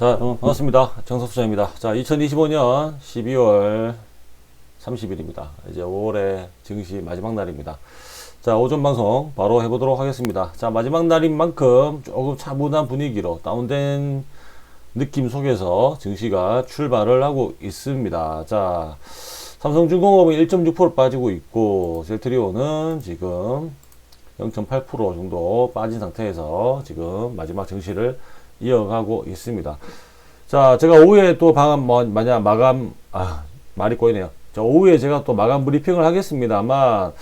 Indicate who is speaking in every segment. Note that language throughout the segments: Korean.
Speaker 1: 자, 어, 반갑습니다. 정석수장입니다. 자, 2025년 12월 30일입니다. 이제 5월의 증시 마지막 날입니다. 자, 오전 방송 바로 해보도록 하겠습니다. 자, 마지막 날인 만큼 조금 차분한 분위기로 다운된 느낌 속에서 증시가 출발을 하고 있습니다. 자, 삼성중공업은 1.6% 빠지고 있고, 셀트리온은 지금 0.8% 정도 빠진 상태에서 지금 마지막 증시를 이어가고 있습니다. 자, 제가 오후에 또 방금 뭐, 만약 마감, 아, 말이 꼬이네요. 자, 오후에 제가 또 마감 브리핑을 하겠습니다만,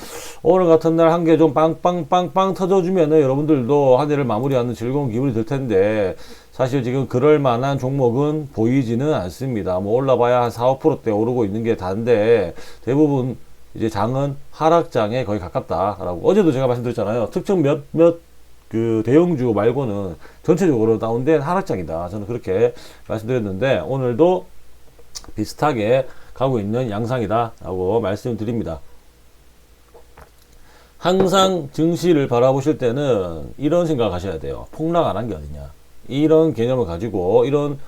Speaker 1: 오늘 같은 날 한 개 좀 빵빵빵빵 터져주면은 여러분들도 한 해를 마무리하는 즐거운 기분이 들 텐데, 사실 지금 그럴 만한 종목은 보이지는 않습니다. 뭐 올라봐야 한 4, 5%대 오르고 있는 게 다인데, 대부분 이제 장은 하락장에 거의 가깝다라고. 어제도 제가 말씀드렸잖아요. 특정 몇, 몇, 그 대형주 말고는 전체적으로 다운된 하락장이다. 저는 그렇게 말씀드렸는데, 오늘도 비슷하게 가고 있는 양상이다라고 말씀드립니다. 항상 증시를 바라보실 때는 이런 생각 하셔야 돼요. 폭락 안 한 게 어디냐. 이런 개념을 가지고 이런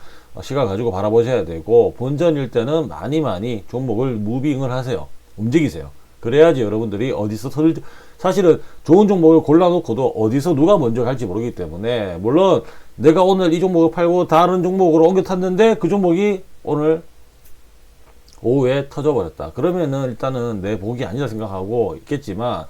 Speaker 1: 시각 가지고 바라보셔야 되고 본전일 때는 많이 많이 종목을 무빙을 하세요. 움직이세요. 그래야지 여러분들이 어디서 터질 사실은 좋은 종목을 골라놓고도 어디서 누가 먼저 갈지 모르기 때문에 물론 내가 오늘 이 종목을 팔고 다른 종목으로 옮겨 탔는데 그 종목이 오늘 오후에 터져버렸다. 그러면은 일단은 내 복이 아니라 생각하고 있겠지만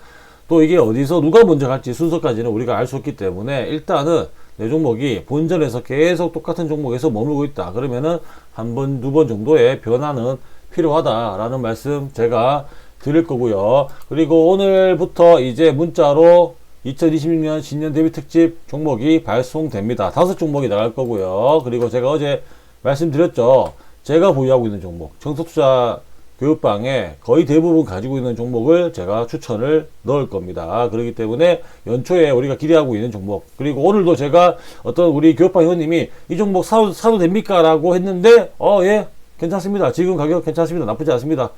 Speaker 1: 또 이게 어디서 누가 먼저 갈지 순서까지는 우리가 알 수 없기 때문에 일단은 내 종목이 본전에서 계속 똑같은 종목에서 머물고 있다. 그러면은 한 번, 두 번 정도의 변화는 필요하다라는 말씀 제가 드릴 거고요. 그리고 오늘부터 이제 문자로 2026년 신년 대비 특집 종목이 발송됩니다. 다섯 종목이 나갈 거고요. 그리고 제가 어제 말씀드렸죠. 제가 보유하고 있는 종목, 정석투자 교육방에 거의 대부분 가지고 있는 종목을 제가 추천을 넣을 겁니다. 그렇기 때문에 연초에 우리가 기대하고 있는 종목, 그리고 오늘도 제가 어떤 우리 교육방 회원님이 이 종목 사도, 사도 됩니까? 라고 했는데, 어, 예, 괜찮습니다. 지금 가격 괜찮습니다. 나쁘지 않습니다.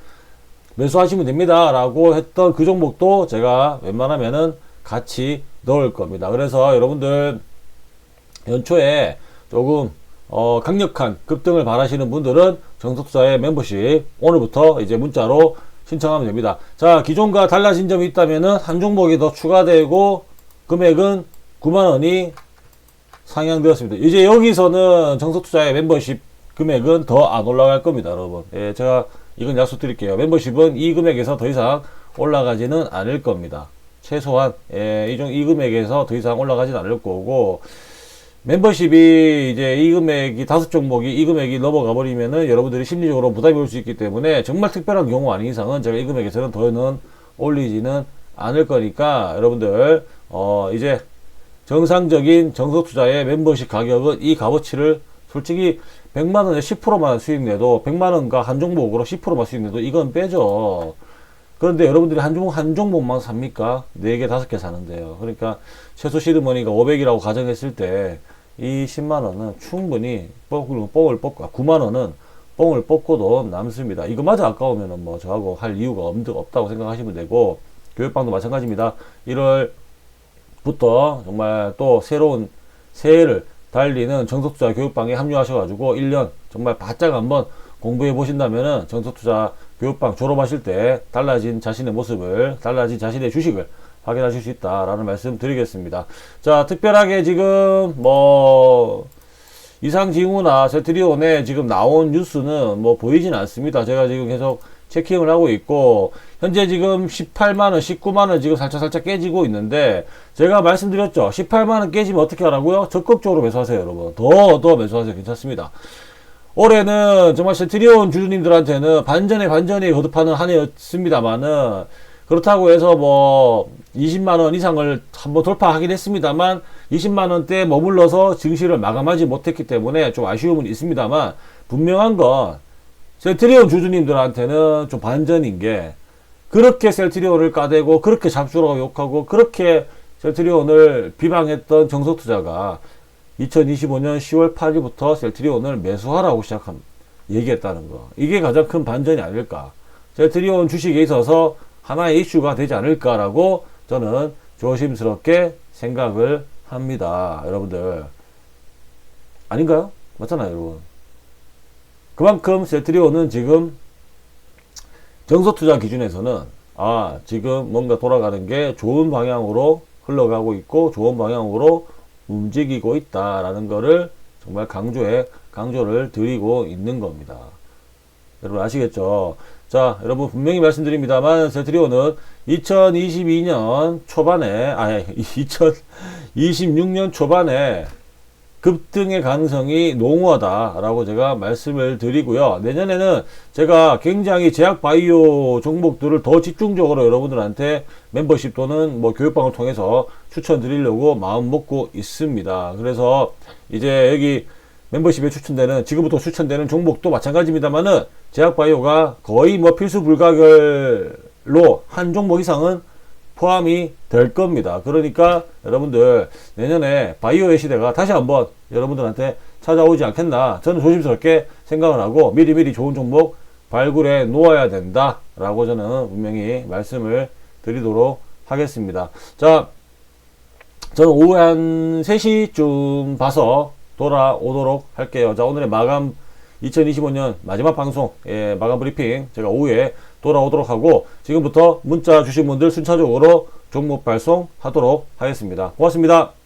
Speaker 1: 매수하시면 됩니다. 라고 했던 그 종목도 제가 웬만하면은 같이 넣을 겁니다. 그래서 여러분들 연초에 조금 어, 강력한 급등을 바라시는 분들은 정석사의 멤버십 오늘부터 이제 문자로 신청하면 됩니다. 자, 기존과 달라진 점이 있다면은 한 종목이 더 추가되고 금액은 9만 원이 상향되었습니다. 이제 여기서는 정석투자의 멤버십 금액은 더 안 올라갈 겁니다, 여러분. 예, 제가 이건 약속드릴게요. 멤버십은 이 금액에서 더 이상 올라가지는 않을 겁니다. 최소한 예, 이, 종, 이 금액에서 더 이상 올라가지는 않을 거고 멤버십이 이제 이 금액이 다섯 종목이 이 금액이 넘어가 버리면은 여러분들이 심리적으로 부담이 올 수 있기 때문에 정말 특별한 경우 아닌 이상은 제가 이 금액에서는 더는 올리지는 않을 거니까 여러분들 어 이제 정상적인 정석 투자의 멤버십 가격은 이 값어치를 솔직히 100만 원에 10%만 수익 내도 100만 원과 한 종목으로 10%만 수익 내도 이건 빼죠. 그런데 여러분들이 한 종목 한 종목만 삽니까? 4개, 5개 사는데요. 그러니까 최소 시드머니가 500이라고 가정했을 때 이 10만 원은 충분히 뽕을, 뽕을 뽑고 9만 원은 뽕을 뽑고도 남습니다. 이거마저 아까우면은 뭐 저하고 할 이유가 없, 없다고 생각하시면 되고 교육방도 마찬가지입니다. 1월부터 정말 또 새로운 새해를 달리는 정석투자 교육방에 합류하셔가지고 1년 정말 바짝 한번 공부해 보신다면은 정석투자 교육방 졸업하실 때 달라진 자신의 모습을, 달라진 자신의 주식을 확인하실 수 있다라는 말씀 드리겠습니다. 자, 특별하게 지금 뭐 이상징후나 세트리온에 지금 나온 뉴스는 뭐 보이진 않습니다. 제가 지금 계속 체킹을 하고 있고 현재 지금 18만원, 19만원 지금 살짝 살짝 깨지고 있는데 제가 말씀드렸죠. 18만원 깨지면 어떻게 하라고요? 적극적으로 매수하세요, 여러분. 더, 더 매수하세요. 괜찮습니다. 올해는 정말 세트리온 주주님들한테는 반전에 반전이 거듭하는 한 해였습니다만은 그렇다고 해서 뭐 20만 원 이상을 한번 돌파하긴 했습니다만 20만 원대 머물러서 증시를 마감하지 못했기 때문에 좀 아쉬움은 있습니다만 분명한 건 셀트리온 주주님들한테는 좀 반전인 게 그렇게 셀트리온을 까대고 그렇게 잡주라고 욕하고 그렇게 셀트리온을 비방했던 정석 투자가 2025년 10월 8일부터 셀트리온을 매수하라고 시작한 얘기했다는 거. 이게 가장 큰 반전이 아닐까. 셀트리온 주식에 있어서 하나의 이슈가 되지 않을까라고 저는 조심스럽게 생각을 합니다. 여러분들. 아닌가요? 맞잖아요, 여러분. 그만큼 셀트리온은 지금 정서 투자 기준에서는 아, 지금 뭔가 돌아가는 게 좋은 방향으로 흘러가고 있고 좋은 방향으로 움직이고 있다라는 거를 정말 강조해 강조를 드리고 있는 겁니다. 여러분 아시겠죠? 자, 여러분 분명히 말씀드립니다만 셀트리온은 2022년 초반에 아니 2026년 초반에 급등의 가능성이 농후하다라고 제가 말씀을 드리고요. 내년에는 제가 굉장히 제약 바이오 종목들을 더 집중적으로 여러분들한테 멤버십 또는 뭐 교육방을 통해서 추천드리려고 마음 먹고 있습니다. 그래서 이제 여기 멤버십에 추천되는 지금부터 추천되는 종목도 마찬가지입니다만은 제약 바이오가 거의 뭐 필수 불가결로 한 종목 이상은 포함이 될 겁니다. 그러니까 여러분들 내년에 바이오의 시대가 다시 한번 여러분들한테 찾아오지 않겠나 저는 조심스럽게 생각을 하고 미리미리 좋은 종목 발굴해 놓아야 된다라고 저는 분명히 말씀을 드리도록 하겠습니다. 자, 저는 오후 한 3시쯤 봐서 돌아오도록 할게요. 자, 오늘의 마감 2025년 마지막 방송, 예, 마감 브리핑 제가 오후에 돌아오도록 하고 지금부터 문자 주신 분들 순차적으로 종목 발송하도록 하겠습니다. 고맙습니다.